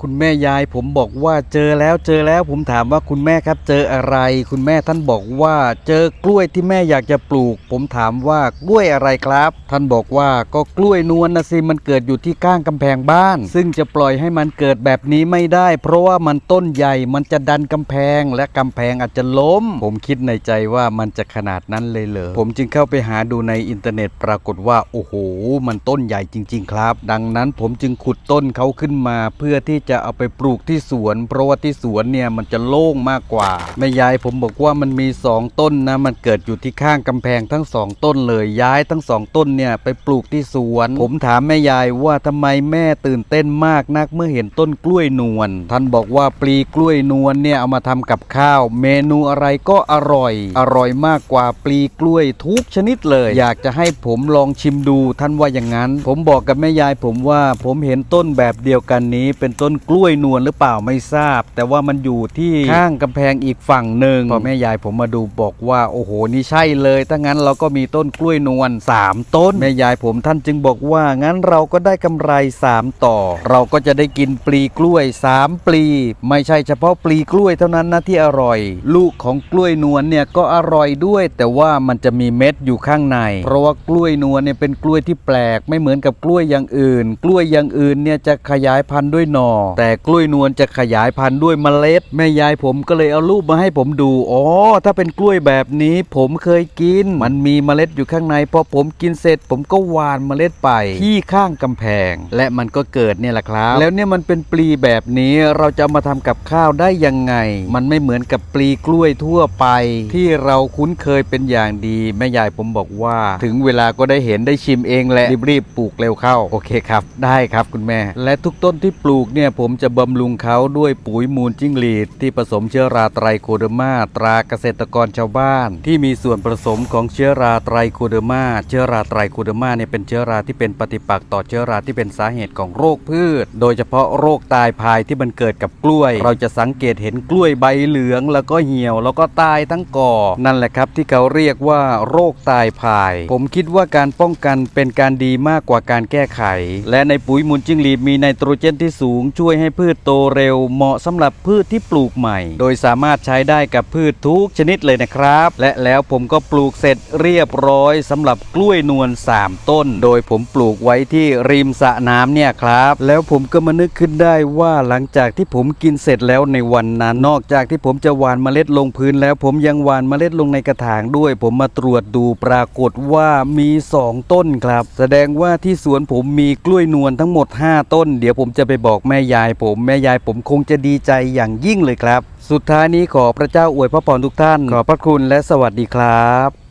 คุณแม่ยายผมบอกว่าเจอแล้วเจอแล้วผมถามว่าคุณแม่ครับเจออะไร คุณแม่ท่านบอกว่าเจอกล้วยที่แม่อยากจะปลูก ผมถามว่ากล้วยอะไรครับ ท่านบอกว่าก็กล้วยนวลนะสิมันเกิดอยู่ที่ข้างกำแพงบ้าน ซึ่งจะปล่อยให้มันเกิดแบบนี้ไม่ได้ เพราะว่ามันต้นใหญ่มันจะดันกำแพงและกำแพงอาจจะล้ม ผมคิดในใจว่ามันจะขนาดนั้นเลยเหรอผมจึงเข้าไปหาดูในอินเทอร์เน็ตปรากฏว่าโอ้โห มันต้นใหญ่จริง ๆ ครับ ดังนั้นผมจึงขุดต้นเขาขึ้นมาเพื่อที่จะเอาไปปลูกที่สวน เพราะว่าที่สวนเนี่ยมันจะโล่งมากกว่าแม่ยายผมบอกว่ามันมีสองต้นนะมันเกิดอยู่ที่ข้างกำแพงทั้งสองต้นเลยย้ายทั้งสองต้นเนี่ยไปปลูกที่สวน ผมถามแม่ยายว่าทำไมแม่ตื่นเต้นมากนักเมื่อเห็นต้นกล้วยนวลท่านบอกว่าปลีกล้วยนวลเนี่ยเอามาทำกับข้าว เมนูอะไรก็อร่อย อร่อยมากกว่าปลีกล้วยทุกชนิดเลย อยากจะให้ผมลองชิมดูท่านว่าอย่างนั้น ผมบอกกับแม่ยายผมว่าผมเห็นต้นแบบเดียวกันนี้เป็นต้นกล้วยนวลหรือเปล่าไม่ทราบ แต่ว่ามันอยู่ที่ข้างกำแพงอีกฝั่งหนึ่งพอแม่ยายผมมาดูบอกว่าโอ้โหนี่ใช่เลยถ้างั้นเราก็มีต้นกล้วยนวลสามต้น แม่ยายผมท่านจึงบอกว่างั้นเราก็ได้กำไรสามต่อ เราก็จะได้กินปลีกล้วยสามปลี ไม่ใช่เฉพาะปลีกล้วยเท่านั้นนะที่อร่อย ลูกของกล้วยนวลเนี่ยก็อร่อยด้วย แต่ว่ามันจะมีเม็ดอยู่ข้างใน เพราะว่ากล้วยนวลเนี่ยเป็นกล้วยที่แปลก ไม่เหมือนกับกล้วยอย่างอื่น กล้วยอย่างอื่นเนี่ยจะขยายพันธุ์ด้วยหน่อแต่กล้วยนวลจะขยายพันธุ์ด้วยเมล็ด แม่ยายผมก็เลยเอารูปมาให้ผมดู อ๋อ ถ้าเป็นกล้วยแบบนี้ผมเคยกิน มันมีเมล็ดอยู่ข้างในพอผมกินเสร็จ ผมก็หว่านเมล็ดไปที่ข้างกำแพง และมันก็เกิดเนี่ยแหละครับ แล้วเนี่ยมันเป็นปลีแบบนี้เราจะเอามาทำกับข้าวได้ยังไง มันไม่เหมือนกับปลีกล้วยทั่วไป ที่เราคุ้นเคยเป็นอย่างดี แม่ยายผมบอกว่า ถึงเวลาก็ได้เห็นได้ชิมเองแหละรีบๆปลูกเร็วเข้าโอเคครับ ได้ครับคุณแม่ และทุกต้นที่ปลูกเนี่ยผมจะบำรุงเขาด้วยปุ๋ยมูลจิ้งหรีด ที่ผสมเชื้อราไตรโคเดอร์มาตราเกษตรกรชาวบ้าน ที่มีส่วนผสมของเชื้อราไตรโคเดอร์มาเชื้อราไตรโคเดอร์มาเนี่ยเป็นเชื้อราที่เป็นปฏิปักษ์ต่อเชื้อราที่เป็นสาเหตุของโรคพืช โดยเฉพาะโรคตายพายที่มันเกิดกับกล้วย เราจะสังเกตเห็นกล้วยใบเหลือง แล้วก็เหี่ยว แล้วก็ตายทั้งก่อ นั่นแหละครับที่เขาเรียกว่า โรคตายพาย ผมคิดว่าการป้องกันเป็นการดีมากกว่าการแก้ไข และในปุ๋ยมูลจิ้งหรีดมีไนโตรเจนที่สูงช่วย่วยให้พืชโตเร็ว เหมาะสำหรับพืชที่ปลูกใหม่ โดยสามารถใช้ได้กับพืชทุกชนิดเลยนะครับ และแล้วผมก็ปลูกเสร็จเรียบร้อยสำหรับกล้วยนวล3 ต้น โดยผมปลูกไว้ที่ริมสระน้ำเนี่ยครับ แล้วผมก็มานึกขึ้นได้ว่าหลังจากที่ผมกินเสร็จแล้วในวันนั้นนอกจากที่ผมจะหว่านเมล็ดลงพื้นแล้วผมยังหว่านเมล็ดลงในกระถางด้วย ผมมาตรวจดูปรากฏว่ามี 2 ต้นครับ แสดงว่าที่สวนผมมีกล้วยนวลทั้งหมด 5 ต้น เดี๋ยวผมจะไปบอกแม่ยายผม แม่ยายผมคงจะดีใจอย่างยิ่งเลยครับ สุดท้ายนี้ขอพระเจ้าอวยพระพรทุกท่าน ขอพระคุณและสวัสดีครับ